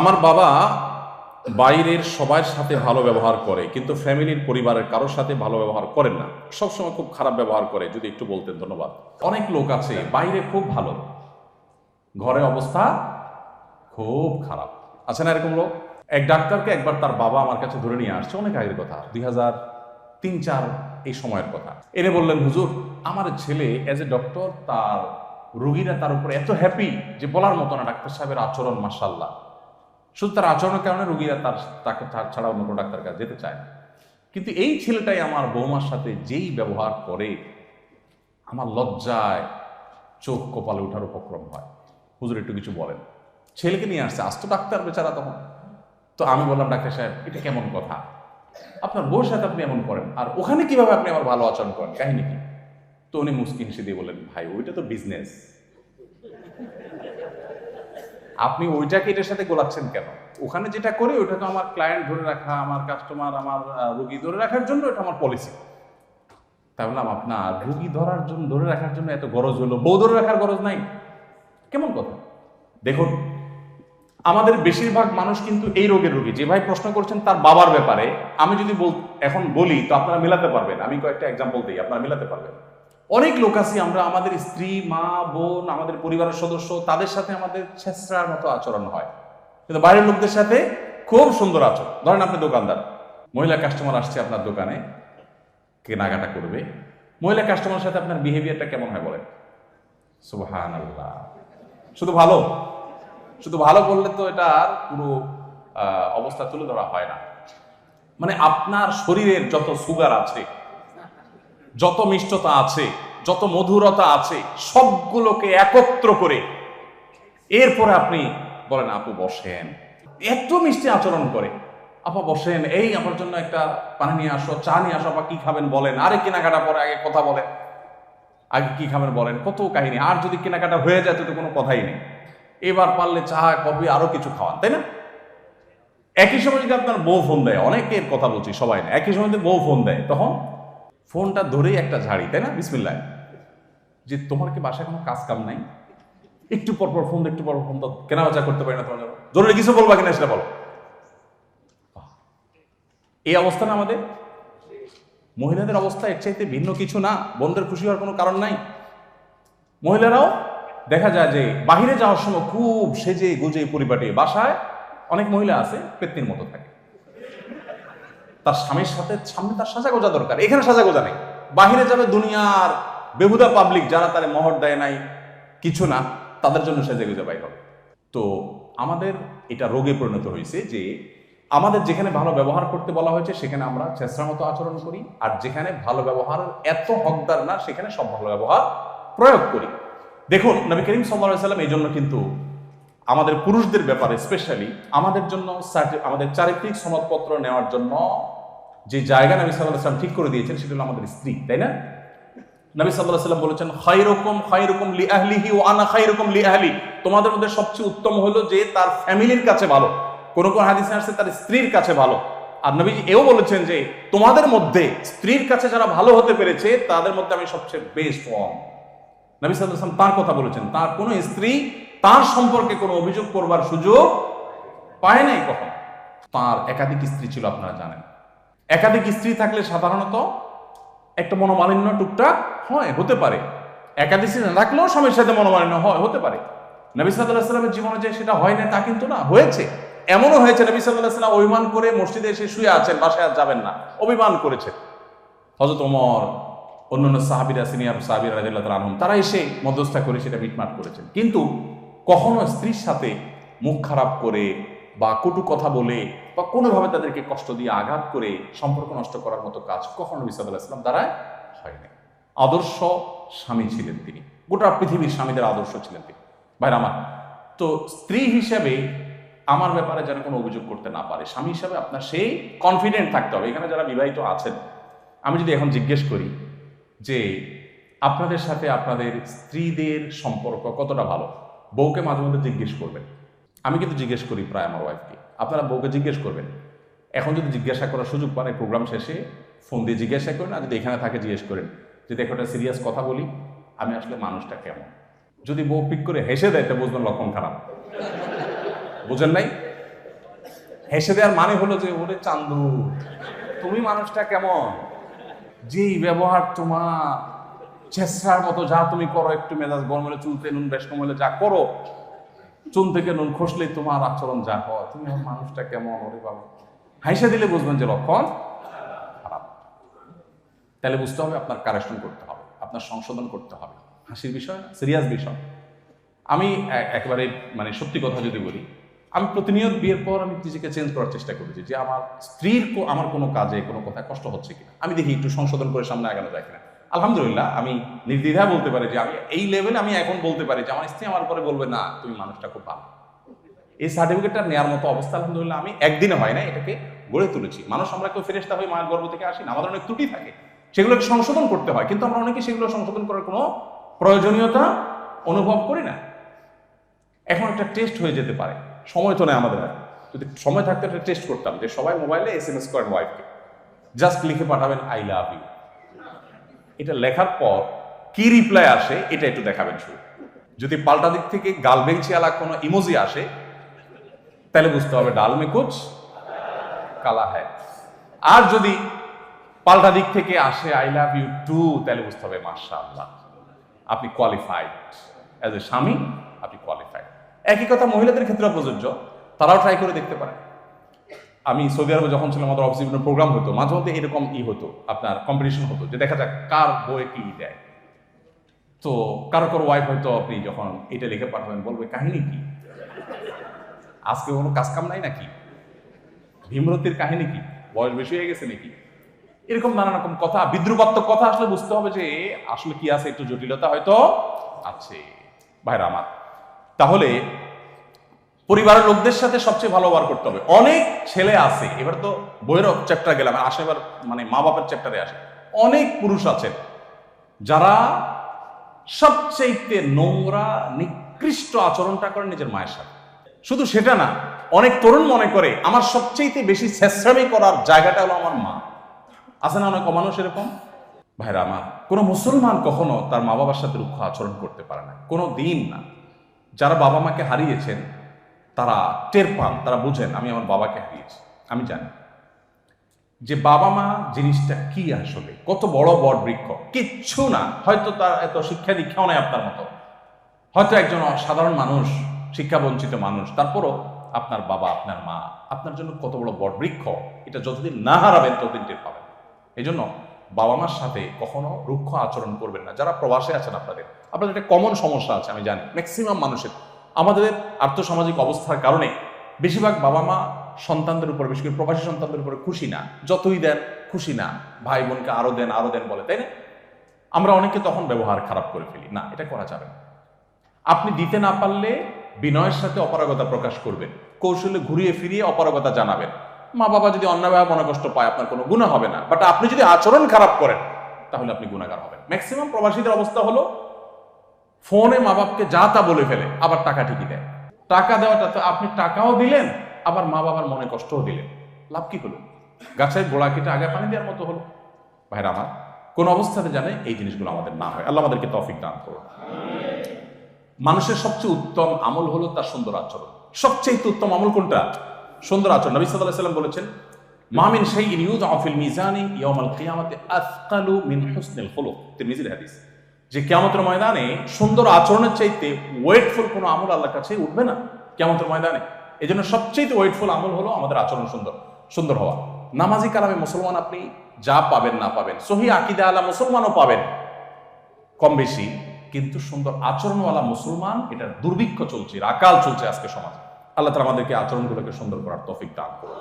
আমার বাবা বাইরের সবার সাথে ভালো ব্যবহার করে, কিন্তু ফ্যামিলির পরিবারের কারোর সাথে ভালো ব্যবহার করেন না। সবসময় খুব খারাপ ব্যবহার করে, যদি একটু বলতেন ধন্যবাদ। অনেক লোক আছে, বাইরে খুব ভালো, ঘরে অবস্থা খুব খারাপ। আছে না এরকম লোক? এক ডাক্তারকে একবার তার বাবা আমার কাছে ধরে নিয়ে আসছে, অনেক আগের কথা, দুই হাজার তিন, চার এই সময়ের কথা। এনে বললেন, হুজুর, আমার ছেলে অ্যাজ এ ডক্টর তার রোগীরা তার উপরে এত হ্যাপি যে বলার মতো না, ডাক্তার সাহেবের আচরণ মাসাল্লাহ শুধু তার আচরণের কারণে রুগীরা তার তাকে ছাড়া অন্য কোনো ডাক্তার কাছে যেতে চায়। কিন্তু এই ছেলেটাই আমার বৌমার সাথে যেই ব্যবহার করে, আমার লজ্জায় চোখ কপালে ওঠার উপক্রম হয়। হুজুর একটু কিছু বলেন। ছেলেকে নিয়ে আসছে, আস্ত ডাক্তার বেচারা তখন। তো আমি বললাম, ডাক্তার সাহেব, এটা কেমন কথা? আপনার বউর সাথে আপনি এমন করেন। আর ওখানে কীভাবে আপনি আমার ভালো আচরণ করেন? কাহিনী কি? তো উনি মুসকিন হেসে দিয়ে বললেন, ভাই, ওইটা তো বিজনেস আপনি ওইটাকে এটার সাথে গোলাচ্ছেন কেন? ওখানে যেটা করি ওটা তো আমার ক্লায়েন্ট ধরে রাখা, আমার কাস্টমার আমার রুগী ধরে রাখার জন্য এটা আমার পলিসি তাই বললাম, আপনার রুগী ধরার জন্য, ধরে রাখার জন্য এত গরজ হলো। বউ ধরে রাখার গরজ নাই। কেমন কথা? দেখুন, আমাদের বেশিরভাগ মানুষ কিন্তু এই রোগের রোগী। যে ভাই প্রশ্ন করছেন তার বাবার ব্যাপারে, আমি যদি এখন বলি, তো আপনারা মেলাতে পারবেন। আমি কয়েকটা এক্সাম্পল দিই, আপনারা মেলাতে পারবেন। অনেক লোক আছি, আমরা আমাদের স্ত্রী, মা, বোন, আমাদের পরিবারের সদস্য, তাদের সাথে আমাদের ছেঁচড়ার মতো আচরণ হয়। কিন্তু বাইরের লোকদের সাথে খুব সুন্দর আচরণ। ধরেন আপনি দোকানদার, মহিলা কাস্টমার আসছে আপনার দোকানে, কেনাকাটা করবে। মহিলা কাস্টমারের সাথে আপনার বিহেভিয়ারটা কেমন হয় বলেন? সুবহান আল্লাহ শুধু ভালো? শুধু ভালো বললে তো এটা আর পুরো অবস্থা তুলে ধরা হয় না। মানে আপনার শরীরের যত সুগার আছে যত মিষ্টতা আছে, যত মধুরতা আছে, সবগুলোকে একত্র করে এরপরে আপনি বলেন, আপু, বসেন। এত মিষ্টি আচরণ করে। আপা, বসেন, এই আমার জন্য একটা পানি নিয়ে আসো, চা নিয়ে আসো, আপা, কি খাবেন বলেন। আরে কেনাকাটা পরে আগে কথা বলেন। আগে কি খাবেন বলেন? কত কাহিনী। আর যদি কেনাকাটা হয়ে যায় তো কোনো কথাই নেই। এবার পারলে চা, কফি, আরও কিছু খাওয়ান, তাই না? একই সময় যদি আপনার বউ ফোন দেয়, অনেকের কথা বলছি, সবাই না, একই সময় যদি বউ ফোন দেয়, তখন ফোনটা ধরেই একটা ঝাড়ি, তাই না? বিসমিল্লাহ। যে তোমার কি বাসায় কোনো কাজ কাম নাই? একটু পর পর ফোন, একটু পর ফোন দাও কেনা বেচা করতে পারি না তোমার জরুরি কিছু বলবা কিনা সেটা বলো। এই অবস্থা না আমাদের? মহিলাদের অবস্থা এর চাইতে ভিন্ন কিছু না। বোনদের খুশি হওয়ার কোনো কারণ নাই। মহিলারাও দেখা যায় যে বাহিরে যাওয়ার সময় খুব সেজে গুজে পরিপাটি। বাসায় অনেক মহিলা আছে, পেত্নির মতো থাকে। তার স্বামীর সাথে, সামনে তার সাজা গোজা দরকার। এখানে সাজা গোজা নেই। বাহিরে যাবে দুনিয়ার বেহুদা পাবলিক যারা তার মহর দেয় নাই, কিছু না, তাদের জন্য সেজে গুজে বাইর হবে। তো আমাদের এটা রোগে পরিণত হয়েছে যে আমাদের যেখানে ভালো ব্যবহার করতে বলা হয়েছে, সেখানে আমরা চেষ্টার মতো আচরণ করি। আর যেখানে ভালো ব্যবহার এত হকদার না, সেখানে সব ভালো ব্যবহার প্রয়োগ করি। দেখুন, নবী করিম সাল্লাহ সাল্লাম এই জন্য কিন্তু আমাদের পুরুষদের ব্যাপারে স্পেশালি আমাদের জন্য আমাদের চারিত্রিক সনদপত্র নেওয়ার জন্য যে জায়গা নবী সাল্লাহ সাল্লাম ঠিক করে দিয়েছেন সেটা হলো আমাদের স্ত্রী, তাই না? নবী সাল্লাহ সাল্লাম বলেছেন খাইরকম খাইরকম লি আহলিহি ও আনা খাইরকম লি আহলি তোমাদের মধ্যে সবচেয়ে উত্তম হলো যে তার ফ্যামিলির কাছে ভালো, কোন কোন হাদিসে আসছে তার স্ত্রীর কাছে ভালো। আর নবীজি এও বলেছেন যে তোমাদের মধ্যে স্ত্রীর কাছে যারা ভালো হতে পেরেছে, তাদের মধ্যে আমি সবচেয়ে বেস্ট ওয়ান নবী সাল্লাম তার কথা বলেছেন, তার কোনো স্ত্রী তার সম্পর্কে কোনো অভিযোগ করবার সুযোগ পায় নাই কখন। তার একাধিক স্ত্রী ছিল, আপনারা জানেন। একাধিক স্ত্রী থাকলে সাধারণত একটা মনোমালিন্য টুকটাক হয়, হতে পারে। একাধিক স্ত্রী না থাকলেও স্বামীর সাথে মনোমালিন্য হয়, হতে পারে। নবী সাল্লামের জীবনে যে সেটা হয় না তা কিন্তু না, হয়েছে। এমনও হয়েছে, নবী সাল্লাম অভিমান করে মসজিদে এসে শুয়ে আছেন, বাসায় আর যাবেন না, অভিমান করেছে হজরত ওমর, অন্যান্য সাহাবিরা, সিনিয়র সাহাবিরা রাজিল্লাহ আলহম তারা এসে মধ্যস্থা করে সেটা মিটমাট করেছেন। কিন্তু কখনো স্ত্রীর সাথে মুখ খারাপ করে বা কটু কথা বলে বা কোনোভাবে তাদেরকে কষ্ট দিয়ে আঘাত করে সম্পর্ক নষ্ট করার মতো কাজ কখনো নবী সাল্লাহ ইসলাম দ্বারায় হয়নি। আদর্শ স্বামী ছিলেন তিনি। গোটা পৃথিবীর স্বামীদের আদর্শ ছিলেন তিনি। ভাইরা আমার, তো স্ত্রী হিসেবে আমার ব্যাপারে যেন কোনো অভিযোগ করতে না পারে, স্বামী হিসাবে আপনার সেই কনফিডেন্ট থাকতে হবে। এখানে যারা বিবাহিত আছেন, আমি যদি এখন জিজ্ঞেস করি যে আপনাদের সাথে আপনাদের স্ত্রীদের সম্পর্ক কতটা ভালো? বউকে মাঝে মধ্যে জিজ্ঞেস করবেন। আমি কিন্তু জিজ্ঞেস করি প্রায় আমার ওয়াইফকে আপনারা বউকে জিজ্ঞেস করবেন। এখন যদি জিজ্ঞাসা করার সুযোগ পান, এই প্রোগ্রাম শেষে ফোন দিয়ে জিজ্ঞাসা করেন আর যদি এখানে থাকে জিজ্ঞেস করেন যদি একটা সিরিয়াস কথা বলি, আমি আসলে মানুষটা কেমন? যদি বউ পিক করে হেসে দেয় তা বুঝবেন লক্ষণ খারাপ। বুঝেন নাই? হেসে দেওয়ার মানে হলো যে, ওরে চান্দু, তুমি মানুষটা কেমন? যেই ব্যবহার তোমার চেষ্টার মতো যা তুমি করো, একটু মেজাজ গরম হলে চুলতে নুন, বেশ কম হলে যা করো চুন থেকে নুন খসলেই তোমার আচরণ যা হয়। তুমি মানুষটা কেমন, ওরে বাবা। হাইসা দিলে বুঝবেন যে লক্ষণ খারাপ। তাহলে বুঝতে হবে আপনার কারেকশন করতে হবে, আপনার সংশোধন করতে হবে। হাসির বিষয় সিরিয়াস বিষয়। আমি একেবারে মানে সত্যি কথা যদি বলি, আমি প্রতিনিয়ত বিয়ের পর আমি নিজেকে চেঞ্জ করার চেষ্টা করেছি যে আমার স্ত্রীর আমার কোনো কাজে কোনো কথায় কষ্ট হচ্ছে কিনা। আমি দেখি একটু সংশোধন করে সামনে আগানো যায় কিনা। আলহামদুলিল্লাহ, আমি নির্দ্বিধায় বলতে পারি যে আমি এই লেভেলে আমি এখন বলতে পারি যে আমার স্ত্রী আমার পরে বলবে, না, তুমি মানুষটা খুব ভালো। এই সার্টিফিকেটটা নেওয়ার মতো অবস্থা, আলহামদুলিল্লাহ, আমি একদিনে হয় না এটাকে গড়ে তুলেছি। মানুষ আমরা কেউ ফেরেস্তা হয়ে মায়ের গর্ভ থেকে আসি না, আমাদের অনেক ত্রুটি থাকে। সেগুলোকে সংশোধন করতে হয়, কিন্তু আমরা অনেকে সেগুলো সংশোধন করার কোনো প্রয়োজনীয়তা অনুভব করি না। এখন একটা টেস্ট হয়ে যেতে পারে, সময় তো নেই আমাদের আর। যদি সময় থাকতে একটা টেস্ট করতাম, যে সবাই মোবাইলে এস এম এস করেন ওয়াইফকে জাস্ট লিখে পাঠাবেন আই লাভ ইউ এটা লেখার পর কি রিপ্লাই আসে, এটা একটু দেখাবেন শুরু যদি পাল্টা দিক থেকে গাল বেঞ্চি আলা কোনো ইমোজি আসে, তাহলে বুঝতে হবে ডাল মে কুচ কালা হ্যায়। আর যদি পাল্টা দিক থেকে আসে আই লাভ ইউ টু তাহলে বুঝতে হবে মাশাআল্লাহ, আপনি কোয়ালিফাইড অ্যাজ এ স্বামী, আপনি কোয়ালিফাইড একই কথা মহিলাদের ক্ষেত্রে প্রযোজ্য, তারাও ট্রাই করে দেখতে পারে আমি সৌদি আরবে যখন ছিলাম, আমাদের অফিসে বিভিন্ন প্রোগ্রাম হতো, মাঝে মধ্যে এরকম ই হতো, আপনার কম্পিটিশন হতো যে দেখা যাক কার বইয়ে কি দেয়। তো কারও কারও ওয়াইফ হয়তো আপনি যখন এটা লিখে পাঠাবেন, বলবে, কাহিনী কি? আজকে কোনো কাজ কাম নাই নাকি? ভীমরতির কাহিনী কি? বয়স বেশি হয়ে গেছে নাকি? এরকম নানা রকম কথা, বিদ্রুপাত্মক কথা আসলে বুঝতে হবে যে আসলে কি আছে, একটু জটিলতা হয়তো আছে। ভাইরা আমার, তাহলে পরিবারের লোকদের সাথে সবচেয়ে ভালো ব্যবহার করতে হবে। অনেক ছেলে আছে, এবার তো বইয়ের চ্যাপ্টার গেলাম আসে এবার মানে মা বাবার চ্যাপ্টারে আসে। অনেক পুরুষ আছেন যারা সবচেয়ে নোংরা, নিকৃষ্ট আচরণটা করেন নিজের মায়ের সাথে। শুধু সেটা না, অনেক তরুণ মনে করে, আমার সবচেয়ে বেশি শেষরামি করার জায়গাটা হলো আমার মা। আছে না অনেক মানুষ এরকম? ভাইরা আমার, কোনো মুসলমান কখনো তার মা বাবার সাথে রুক্ষ আচরণ করতে পারে না। কোনো দিন না। যারা বাবা মাকে হারিয়েছেন তারা টের পান, তারা বুঝেন, আমি আমার বাবাকে হারিয়েছি, আমি জানি। যে বাবা মা জিনিসটা কি আসলে? কত বড় বট বৃক্ষ কিচ্ছু না। হয়তো তার এত শিক্ষা দীক্ষাও নেই আপনার মতো। হয়তো একজন সাধারণ মানুষ, শিক্ষা বঞ্চিত মানুষ, তারপরও আপনার বাবা, আপনার মা, আপনার জন্য কত বড় বট বৃক্ষ এটা যতদিন না হারাবেন ততদিন টের পাবেন। এই জন্য বাবা মার সাথে কখনো রুক্ষ আচরণ করবেন না। যারা প্রবাসে আছেন আপনাদের আপনাদের একটা কমন সমস্যা আছে, আমি জানি। ম্যাক্সিমাম মানুষের আমাদের আর্থসামাজিক অবস্থার কারণে বেশিরভাগ বাবা মা সন্তানদের উপর, বিশেষ করে প্রবাসী সন্তানদের উপরে খুশি না। যতই দেন, খুশি না। ভাই বোনকে আরও দেন আরও দেন বলে, তাই না? আমরা অনেকে তখন ব্যবহার খারাপ করে ফেলি। না, এটা করা যাবে না। আপনি দিতে না পারলে বিনয়ের সাথে অপারগতা প্রকাশ করবেন। কৌশলে ঘুরিয়ে ফিরিয়ে অপারগতা জানাবেন। মা বাবা যদি অন্যভাবে মনে কষ্ট পায়, আপনার কোনো গুণা হবে না। বাট আপনি যদি আচরণ খারাপ করেন, তাহলে আপনি গুণাগার হবেন। ম্যাক্সিমাম প্রবাসীদের অবস্থা হলো ফোনে মা বাপকে যা তা বলে ফেলে, আবার টাকা ঠিকই দেয়। টাকা দেওয়াটা তো আপনি টাকাও দিলেন, আবার মা বাবার মনে কষ্টও দিলেন। লাভ কি হলো? গাছের গোড়া কেটে আগে পানি দেওয়ার মতো হলো। ভাইরা আমার, কোন অবস্থাতে জানে এই জিনিসগুলো আমাদের না হয়। আল্লাহ আমাদেরকে তফিক দান করুন। মানুষের সবচেয়ে উত্তম আমল হলো তার সুন্দর আচরণ। সবচেয়ে উত্তম আমল কোনটা? সুন্দর আচরণ। নবী আলাইহি সাল্লাম বলেছেন মামিন শাইইন ইউদআ ফিল মিজানি ইয়াউমাল কিয়ামাতি আথকালু মিন হুসনিল খুলুক। তিরমিজির হাদিস। যে কিয়ামতের ময়দানে সুন্দর আচরণের চাইতে ওয়েটফুল কোনো আমল আল্লাহর কাছে উঠবে না কিয়ামতের ময়দানে। এই জন্য সবচেয়ে ওয়েটফুল আমল হলো আমাদের আচরণ সুন্দর সুন্দর হওয়া। নামাজি কালামে মুসলমান আপনি যা পাবেন না পাবেন, সহি আকিদা আলা মুসলমানও পাবেন। কম বেশি, কিন্তু সুন্দর আচরণওয়ালা মুসলমান এটার দুর্ভিক্ষ চলছে আকাল চলছে আজকে সমাজ। আল্লাহ তালা আমাদেরকে আচরণগুলোকে সুন্দর করার তফিক দান করুন।